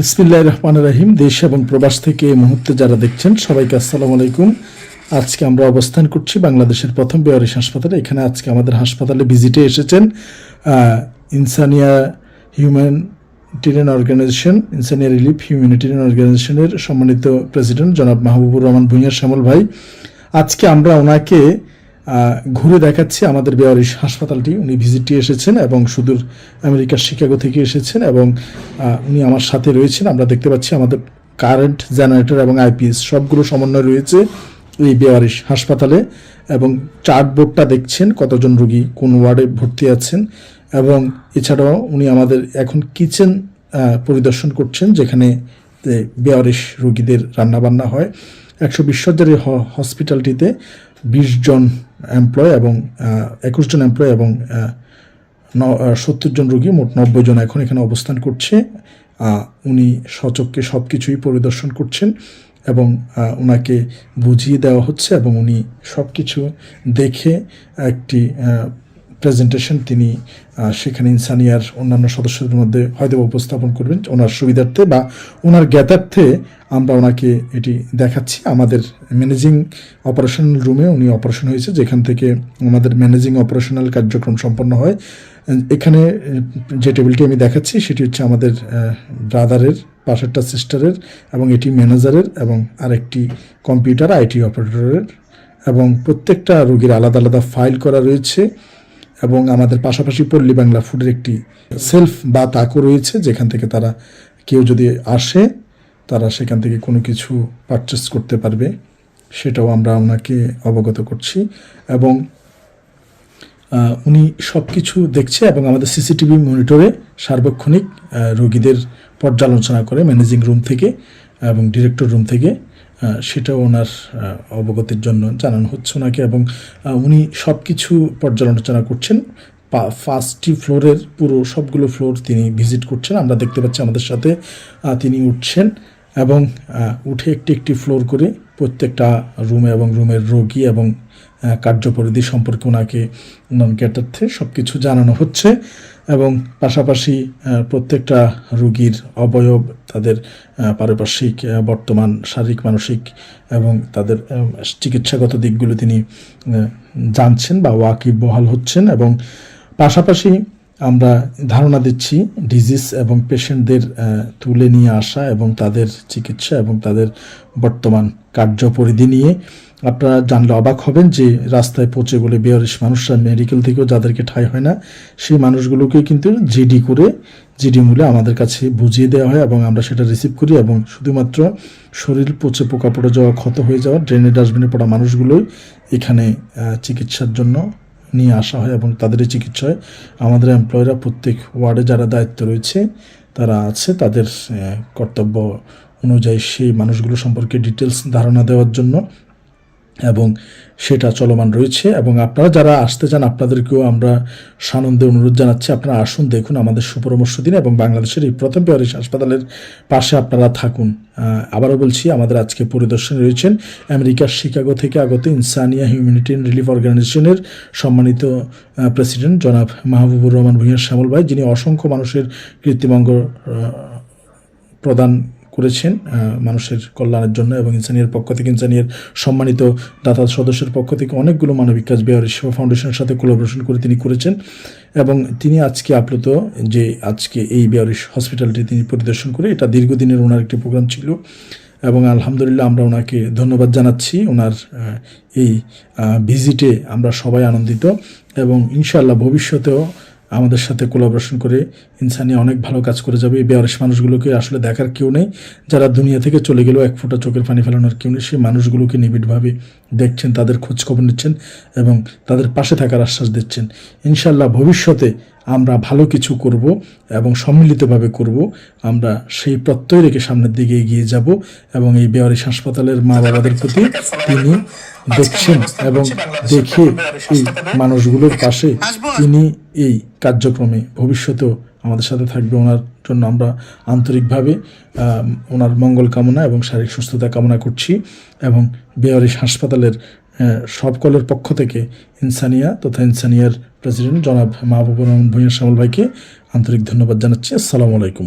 বিসমিল্লাহ রহমান রাহিম। দেশ এবং প্রবাস থেকে এই মুহূর্তে যারা দেখছেন, সবাইকে আসসালামু আলাইকুম। আজকে আমরা অবস্থান করছি বাংলাদেশের প্রথম বেয়ারিশ হাসপাতালে। এখানে আজকে আমাদের হাসপাতালে ভিজিটে এসেছেন Insania humanitarian organisation, Insania relief humanitarian অর্গানাইজেশনের সম্মানিত প্রেসিডেন্ট জনাব মাহবুবুর রহমান ভুঁইয়া শ্যামল ভাই। আজকে আমরা ওনাকে ঘুরে দেখাচ্ছি আমাদের বেয়ারিশ হাসপাতালটি। উনি ভিজিটে এসেছেন এবং সুদূর আমেরিকার শিকাগো থেকে এসেছেন এবং উনি আমার সাথে রয়েছেন। আমরা দেখতে পাচ্ছি আমাদের কারেন্ট জেনারেটর এবং আইপিএস সবগুলো সমন্বয় রয়েছে এই বেয়ারিশ হাসপাতালে এবং চার্ট বোর্ডটা দেখছেন কতজন রোগী কোন ওয়ার্ডে ভর্তি আছেন এবং এছাড়াও উনি আমাদের এখন কিচেন পরিদর্শন করছেন যেখানে বেয়ারিশ রোগীদের রান্নাবান্না হয়। একশো বিশ সজ্জার এই হ- হসপিটালটিতে বিশ জন এমপ্লয় এবং একুশ জন এমপ্লয় এবং সত্তর জন রোগী, মোট নব্বই জন এখন এখানে অবস্থান করছে। উনি সচককে সব কিছুই পরিদর্শন করছেন এবং ওনাকে বুঝিয়ে দেওয়া হচ্ছে এবং উনি সব কিছু দেখে একটি প্রেজেন্টেশন তিনি সেখানে ইনসানিয়ার অন্যান্য সদস্যদের মধ্যে হয়তো উপস্থাপন করবেন ওনার সুবিধার্থে বা ওনার জ্ঞাতার্থে আমরা ওনাকে এটি দেখাচ্ছি। আমাদের ম্যানেজিং অপারেশনাল রুমে উনি অপারেশন হয়েছে, যেখান থেকে আমাদের ম্যানেজিং অপারেশনাল কার্যক্রম সম্পন্ন হয়। এখানে যে টেবিলটি আমি দেখাচ্ছি, সেটি হচ্ছে আমাদের ব্রাদারের পাশেরটা সিস্টারের এবং এটি ম্যানেজারের এবং আরেকটি কম্পিউটার আইটি অপারেটরের এবং প্রত্যেকটা রোগীর আলাদা আলাদা ফাইল করা রয়েছে। এবং আমাদের পাশাপাশি পল্লী বাংলা ফুডের একটি সেলফ বা তাকও রয়েছে, যেখান থেকে তারা কেউ যদি আসে, তারা সেখান থেকে কোনো কিছু পারচেস করতে পারবে, সেটাও আমরা ওনাকে অবগত করছি এবং উনি সব কিছু দেখছে এবং আমাদের সিসিটিভি মনিটরে সার্বক্ষণিক রোগীদের পর্যালোচনা করে, ম্যানেজিং রুম থেকে এবং ডিরেক্টর রুম থেকে সেটাও ওনার অবগতির জন্য জানানো হচ্ছে ওনাকে এবং উনি সব কিছু পর্যালোচনা করছেন। ফার্স্টটি ফ্লোরের পুরো সবগুলো ফ্লোর তিনি ভিজিট করছেন। আমরা দেখতে পাচ্ছি আমাদের সাথে তিনি উঠছেন এবং উঠে একটি একটি ফ্লোর করে প্রত্যেকটা রুমে এবং রুমের রোগী এবং কার্যপরিধি সম্পর্কে ওনাকে নন ক্যাটার্থে সব কিছু জানানো হচ্ছে এবং পাশাপাশি প্রত্যেকটা রুগীর অবয়ব, তাদের পারিপার্শ্বিক বর্তমান শারীরিক, মানসিক এবং তাদের চিকিৎসাগত দিকগুলো তিনি জানছেন বা ওয়াকিব বহাল হচ্ছেন এবং পাশাপাশি আমরা ধারণা দিচ্ছি ডিজিজ এবং পেশেন্টদের তুলে নিয়ে আসা এবং তাদের চিকিৎসা এবং তাদের বর্তমান কার্যপরিধি নিয়ে। আপনারা জানলে অবাক হবেন যে রাস্তায় পচে বলে বেয়ারিশ মানুষরা মেডিকেল থেকেও যাদেরকে ঠাই হয় না, সেই মানুষগুলোকে কিন্তু জিডি করে জিডি মূলে আমাদের কাছে বুঝিয়ে দেওয়া হয় এবং আমরা সেটা রিসিভ করি এবং শুধুমাত্র শরীর পচে পোকা পড়ে যাওয়া, ক্ষত হয়ে যাওয়া ড্রেনে ডাস্টবিনে পড়া মানুষগুলোই এখানে চিকিৎসার জন্য নিয়ে আসা হয় এবং তাদের চিকিৎসা হয় আমাদের এমপ্লয়িরা প্রত্যেক ওয়ার্ডে যারা দায়িত্ব রয়েছে, তারা আছে, তাদের কর্তব্য অনুযায়ী সেই মানুষগুলো সম্পর্কে ডিটেলস ধারণা দেওয়ার জন্য এবং সেটা চলমান রয়েছে এবং আপনারা যারা আসতে চান, আপনাদেরকেও আমরা সানন্দে অনুরোধ জানাচ্ছি, আপনারা আসুন, দেখুন আমাদের সুপরামর্শ দিন এবং বাংলাদেশের এই প্রথম পেয়ারিশ হাসপাতালের পাশে আপনারা থাকুন। আবারও বলছি, আমাদের আজকে পরিদর্শনে রয়েছেন আমেরিকার শিকাগো থেকে আগত ইনসানিয়া হিউম্যানিটেরিয়ান রিলিফ অর্গানাইজেশনের সম্মানিত প্রেসিডেন্ট জনাব মাহবুবুর রহমান ভূঁইয়া শ্যামল ভাই, যিনি অসংখ্য মানুষের কৃত্রিমাঙ্গ প্রদান করেছেন মানুষের কল্যাণের জন্য এবং ইনসানিয়ার পক্ষ থেকে, ইনসানিয়ার সম্মানিত দাতা সদস্যের পক্ষ থেকে অনেকগুলো মানবিক কাজ বেহারি সেবা ফাউন্ডেশনের সাথে কোলাবোরেশন করে তিনি করেছেন এবং তিনি আজকে আপ্লুত যে আজকে এই বেহারিশ হসপিটালটি তিনি পরিদর্শন করে, এটা দীর্ঘদিনের ওনার একটি প্রোগ্রাম ছিল এবং আলহামদুলিল্লাহ আমরা ওনাকে ধন্যবাদ জানাচ্ছি। ওনার এই ভিজিটে আমরা সবাই আনন্দিত এবং ইনশাআল্লাহ ভবিষ্যতেও আমাদের সাথে কোলাবরেশন করে ইনসানি অনেক ভালো কাজ করে যাবে। এই বেয়ারিশ মানুষগুলোকে আসলে দেখার কেউ নেই। যারা দুনিয়া থেকে চলে গেলেও এক ফোঁটা চোখের পানি ফেলানোর কেউ নেই, সেই মানুষগুলোকে নিবিড়ভাবে দেখছেন, তাদের খোঁজখবর নিচ্ছেন এবং তাদের পাশে থাকার আশ্বাস দিচ্ছেন। ইনশাল্লাহ ভবিষ্যতে আমরা ভালো কিছু করব এবং সম্মিলিতভাবে করব। আমরা সেই প্রত্যয় রেখে সামনের দিকে এগিয়ে যাব এবং এই বেয়ারিশ হাসপাতালের মা বাবাদের প্রতি তিনি দেখছেন এবং দেখে এই মানুষগুলোর পাশে তিনি এই কার্যক্রমে ভবিষ্যতেও আমাদের সাথে থাকবে। ওনার জন্য আমরা আন্তরিকভাবে ওনার মঙ্গল কামনা এবং শারীরিক সুস্থতা কামনা করছি এবং বেয়ারিশ হাসপাতালের আহ, সকলের পক্ষ থেকে ইনসানিয়া তথা ইনসানিয়ার প্রেসিডেন্ট জনাব মাহবুবুর রহমান ভূঁইয়া শ্যামল ভাইকে আন্তরিক ধন্যবাদ জানাচ্ছি। আসসালামু আলাইকুম।